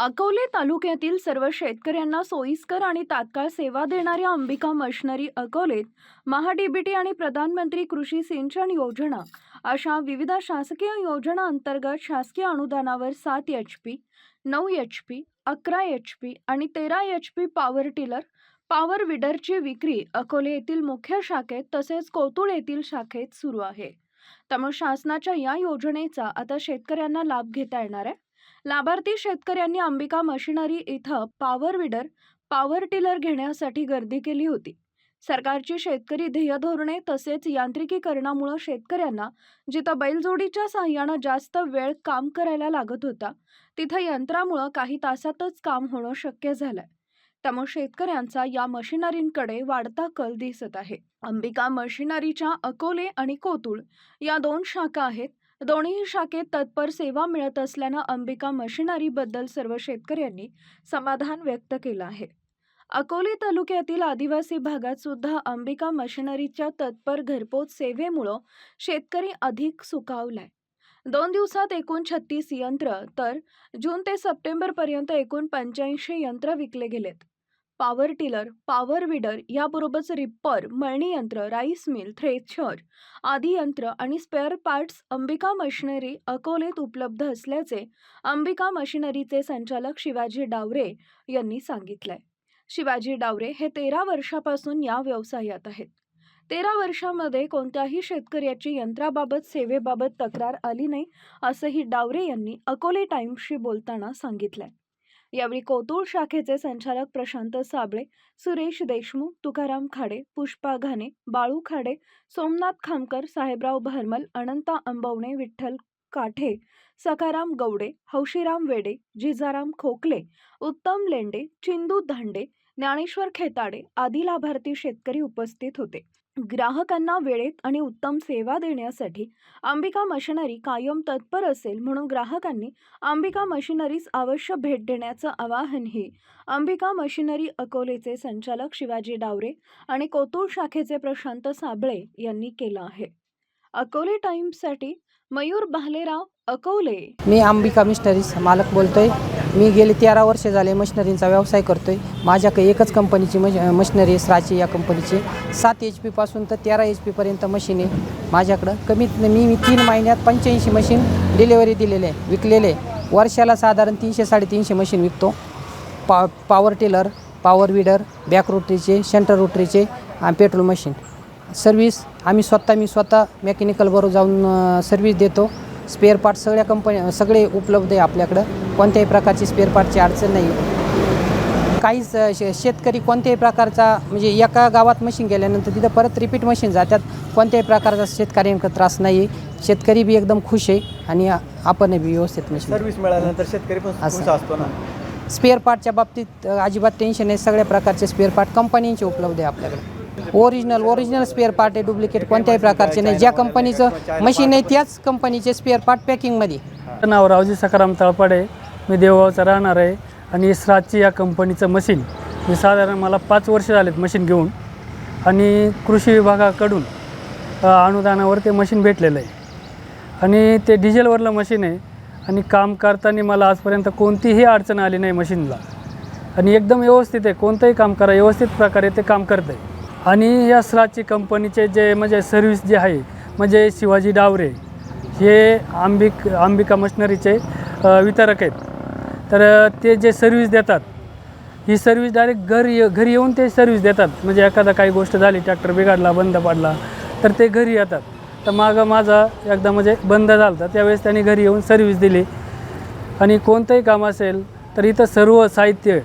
अकोले तालुक्यातील सर्व शेतकऱ्यांना सोयीस्कर आणि तात्काळ सेवा देणाऱ्या अंबिका मशनरी अकोलेत महाडीबीटी आणि प्रधानमंत्री कृषी सिंचन योजना अशा विविध शासकीय योजना अंतर्गत शासकीय अनुदानावर सात एच पी नऊ एच पी अकरा एच पी आणि तेरा H P power tiller power विडरची विक्री अकोले येथील मुख्य शाखेत तसेच कोतुळ येथील शाखेत सुरू आहे. त्यामुळे शासनाच्या या योजनेचा आता शेतकऱ्यांना लाभ घेता येणार आहे. लाभार्थी शेतकऱ्यांनी अंबिका मशिनरी इथं पॉवर विडर पॉवर टिलर घेण्यासाठी गर्दी केली होती. सरकारची शेतकरी ध्येय धोरणे तसेच यांत्रिकीकरणामुळे शेतकऱ्यांना जिथं बैलजोडीच्या साह्यानं जास्त वेळ काम करायला लागत होता तिथं यंत्रामुळं काही तासातच काम होणं शक्य झालंय. त्यामुळे शेतकऱ्यांचा या मशिनरींकडे वाढता कल दिसत आहे. अंबिका मशिनरीच्या अकोले आणि कोतुळ या दोन शाखा आहेत दोन्ही शाखेत तत्पर सेवा मिळत असल्यानं अंबिका मशिनरीबद्दल सर्व शेतकऱ्यांनी समाधान व्यक्त केलं आहे. अकोले तालुक्यातील आदिवासी भागात सुद्धा अंबिका मशिनरीच्या तत्पर घरपोच सेवेमुळं शेतकरी अधिक सुखावलाय. दोन दिवसात एकूण छत्तीस यंत्र तर जून ते सप्टेंबरपर्यंत एकूण पंच्याऐंशी यंत्र विकले गेलेत. पॉवर टिलर पॉवर विडर याबरोबरच रिप्पर मळणी यंत्र राईस मिल थ्रेचर आदी यंत्र आणि स्पेअर पार्ट्स अंबिका मशिनरी अकोलेत उपलब्ध असल्याचे अंबिका मशिनरीचे संचालक शिवाजी डावरे यांनी सांगितलंय. शिवाजी डावरे हे तेरा वर्षापासून या व्यवसायात आहेत. तेरा वर्षामध्ये कोणत्याही शेतकऱ्याची यंत्राबाबत सेवेबाबत तक्रार आली नाही असंही डावरे यांनी अकोले टाईम्सशी बोलताना सांगितलंय. यावेळी कोतुळ शाखेचे संचालक प्रशांत साबळे सुरेश देशमुख तुकाराम खाडे पुष्पा घाणे बाळू खाडे सोमनाथ खामकर साहेबराव भरमल अनंता अंबवणे विठ्ठल काठे सकाराम गवडे हौशीराम वेडे जिजाराम खोकले उत्तम लेंडे चिंदू धांडे ज्ञानेश्वर खेताडे आदी लाभार्थी शेतकरी उपस्थित होते. ग्राहकांना वेळेत आणि उत्तम सेवा देण्यासाठी अंबिका मशिनरी कायम तत्पर असेल म्हणून ग्राहकांनी अंबिका मशिनरीज अवश्य भेट देण्याचं आवाहनही अंबिका मशिनरी अकोलेचे संचालक शिवाजी डावरे आणि कोतूळ शाखेचे प्रशांत साबळे यांनी केलं आहे. अकोले टाइम्ससाठी मयूर भालेराव अकोले. मी अंबिका मिशनरीज मालक बोलतोय. मी गेले तेरा वर्ष झाले मशिनरींचा व्यवसाय करतोय. माझ्याकडे एकच कंपनीची मश मशिनरी स्राची या कंपनीची. सात एच पीपासून तर तेरा एच पीपर्यंत मशीन आहे माझ्याकडं. कमीत मी मी तीन महिन्यात पंच्याऐंशी मशीन डिलेवरी दिलेले आहे विकलेले आहे. वर्षाला साधारण तीनशे साडेतीनशे मशीन विकतो. पा power tiller power weeder back रोटरीचे centre रोटरीचे आणि पेट्रोल मशीन सर्विस आम्ही स्वतः मी स्वतः मेकॅनिकलबरोबर जाऊन सर्विस देतो. स्पेअर पार्ट सगळ्या कंपनी सगळे उपलब्ध आहे आपल्याकडं. कोणत्याही प्रकारची स्पेअर पार्टची अडचण नाही. काहीच शे शेतकरी कोणत्याही प्रकारचा म्हणजे एका गावात मशीन गेल्यानंतर तिथं परत रिपीट मशीन जातात. कोणत्याही प्रकारचा शेतकऱ्यांना त्रास नाही. आहे शेतकरी बी एकदम खुश आहे आणि आपण बी व्यवस्थित मशीन सर्व्हिस मिळाल्यानंतर शेतकरी पण असतो ना? स्पेअर पार्टच्या बाबतीत अजिबात टेन्शन नाही. सगळ्या प्रकारचे स्पेअर पार्ट कंपनीचे उपलब्ध आहे आपल्याकडे. ओरिजिनल ओरिजिनल स्पेअर पार्ट आहे डुप्लिकेट कोणत्याही प्रकारचे नाही. ज्या कंपनीचं मशीन आहे त्याच कंपनीचे स्पेअर पार्ट पॅकिंगमध्ये नाव रावजी सकाराम तळपाडे. मी देवगावचा राहणार आहे. आणि इस्राची या कंपनीचं मशीन मी साधारण मला पाच वर्ष झालेत मशीन घेऊन. आणि कृषी विभागाकडून अनुदानावर ते मशीन भेटलेलं आहे. आणि ते डिझेलवरलं मशीन आहे. आणि काम करताना मला आजपर्यंत कोणतीही अडचण आली नाही मशीनला आणि एकदम व्यवस्थित आहे. कोणतंही काम करा व्यवस्थित प्रकारे ते काम करतं आहे आणि या स्राची कंपनीचे जे म्हणजे सर्व्हिस जे आहे म्हणजे शिवाजी डावरे हे आंबिक अंबिका मशनरीचे वितरक आहेत. तर ते जे सर्व्हिस देतात ही सर्व्हिस डायरेक्ट घरी ये- घरी येऊन ते सर्व्हिस देतात. म्हणजे एखादा काही गोष्ट झाली ट्रॅक्टर बिघडला बंद पडला तर ते घरी येतात. तर मागं माझा एकदा म्हणजे बंद झाला होता त्यावेळेस त्यांनी घरी येऊन सर्व्हिस दिली. आणि कोणतंही काम असेल तर इथं सर्व साहित्य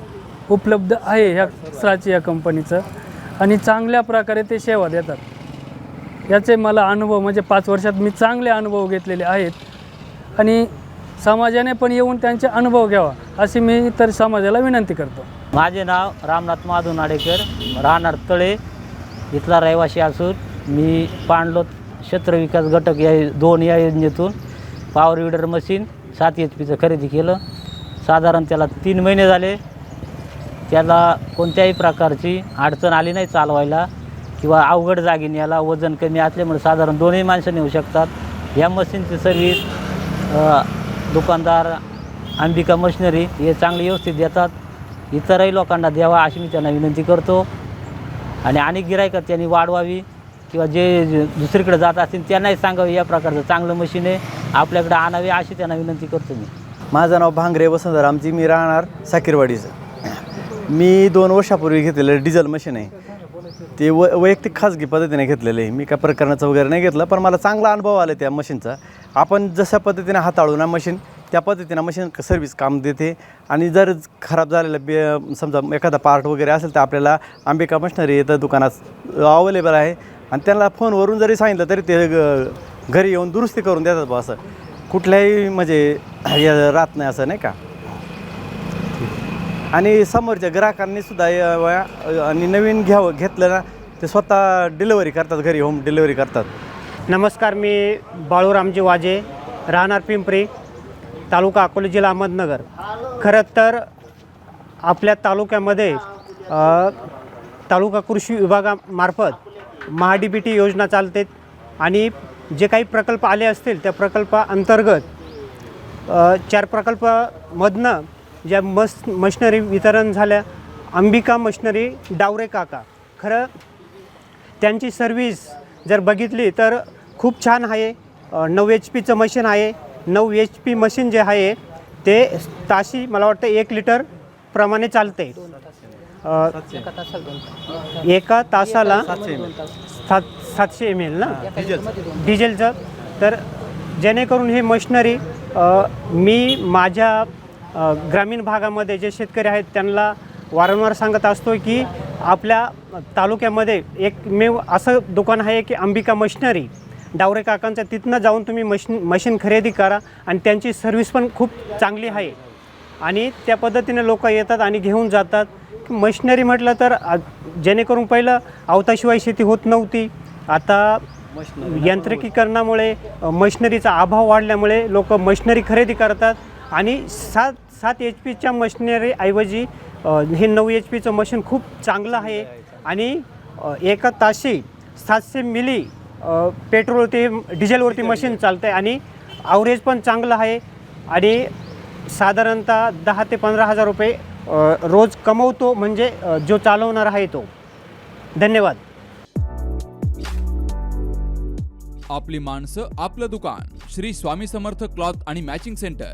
उपलब्ध आहे ह्या स्राची या कंपनीचं आणि चांगल्या प्रकारे ते सेवा देतात. याचे मला अनुभव म्हणजे पाच वर्षात मी चांगले अनुभव घेतलेले आहेत. आणि समाजाने पण येऊन त्यांचे अनुभव घ्यावा अशी मी तर समाजाला विनंती करतो. माझे नाव रामनाथ माधव नाडेकर राहणार तळे इथला रहिवासी असून मी पाणलोत क्षेत्र विकास घटक या दोन या योजनेतून पॉवर विडर मशीन सात एच पीचं खरेदी केलं. साधारण त्याला तीन महिने झाले. त्याला कोणत्याही प्रकारची अडचण आली नाही चालवायला किंवा अवघड जागी याला वजन कमी असल्यामुळे साधारण दोन्ही माणसं नेऊ शकतात. या मशीनची सर्विस दुकानदार अंबिका मशिनरी हे चांगले व्यवस्थित देतात. इतरही लोकांना द्यावा अशी मी त्यांना विनंती करतो. आणि अनेक गिरायकर त्यांनी वाढवावी किंवा जे जे दुसरीकडे जात असतील त्यांनाही सांगावे या प्रकारचं चांगलं मशीन आहे. आपल्याकडे आणावे अशी त्यांना विनंती करतो मी. माझं नाव भांगरे वसंतरामजी मी राहणार साकीरवाडीचं मी दोन वर्षापूर्वी घेतलेलं डिझेल मशीन आहे. ते व वैयक्तिक खाजगी पद्धतीने घेतलेलं आहे. मी काय प्रकरणाचं वगैरे नाही घेतलं पण मला चांगला अनुभव आला त्या मशीनचा आपण जशा पद्धतीने हाताळू ना मशीन त्या पद्धतीनं मशीन सर्व्हिस काम देते. आणि जर खराब झालेलं बे समजा एखादा पार्ट वगैरे असेल तर आपल्याला अंबिका मशनरी येतं दुकानात अवेलेबल आहे. आणि त्यांना फोनवरून जरी सांगितलं तरी ते ग- घरी येऊन दुरुस्ती करून देतात बा असं. कुठल्याही म्हणजे हे राहत नाही असं नाही का? आणि समोरच्या ग्राहकांनी सुद्धा आणि नवीन घ्यावं घेतलं ना ते स्वतः डिलिव्हरी करतात घरी होम डिलिव्हरी करतात. नमस्कार मी बाळूरामजी वाजे राहणार पिंपरी तालुका अकोले जिल्हा अहमदनगर. खरं तर आपल्या तालुक्यामध्ये तालुका कृषी विभागामार्फत महा बी टी योजना चालते आणि जे काही प्रकल्प आले असतील त्या प्रकल्पाअंतर्गत चार प्रकल्पामधनं ज्या मस मशनरी वितरण झाल्या अंबिका मशनरी डावरे काका. खरं त्यांची सर्व्हिस जर बघितली तर खूप छान आहे. नऊ एच पीचं मशीन आहे. नऊ एच पी मशीन जे आहे ते ताशी मला वाटतं एक लिटर प्रमाणे चालते एका तासाला सात सातशे एम एल ना? डिझेलचं. तर जेणेकरून हे मशिनरी मी माझ्या ग्रामीण भागामध्ये जे शेतकरी आहेत त्यांना वारंवार सांगत असतो की आपल्या तालुक्यामध्ये एकमेव असं दुकान आहे की अंबिका मशिनरी. डावरे काकांचं तिथनं जाऊन तुम्ही मशीन मशीन खरेदी करा आणि त्यांची सर्व्हिस पण खूप चांगली आहे. आणि त्या पद्धतीने लोक येतात आणि घेऊन जातात. मशिनरी म्हटलं तर जेणेकरून पहिलं अवताशिवाय शेती होत नव्हती. आता यांत्रिकीकरणामुळे मशिनरीचा अभाव वाढल्यामुळे लोक मशिनरी खरेदी करतात. आणि सात सात एच पीच्या मशिनरीऐवजी हे नऊ एच पीचं मशीन खूप चांगलं आहे. आणि एका ताशी सातशे मिली अ, पेट्रोल ते डिझेलवरती मशीन चालतं आहे आणि ॲव्हरेज पण चांगलं आहे. आणि साधारणतः दहा ते पंधरा हजार रुपये रोज कमवतो म्हणजे जो चालवणार आहे तो. धन्यवाद. आपली माणसं आपलं दुकान. श्री स्वामी समर्थ क्लॉथ आणि मॅचिंग सेंटर.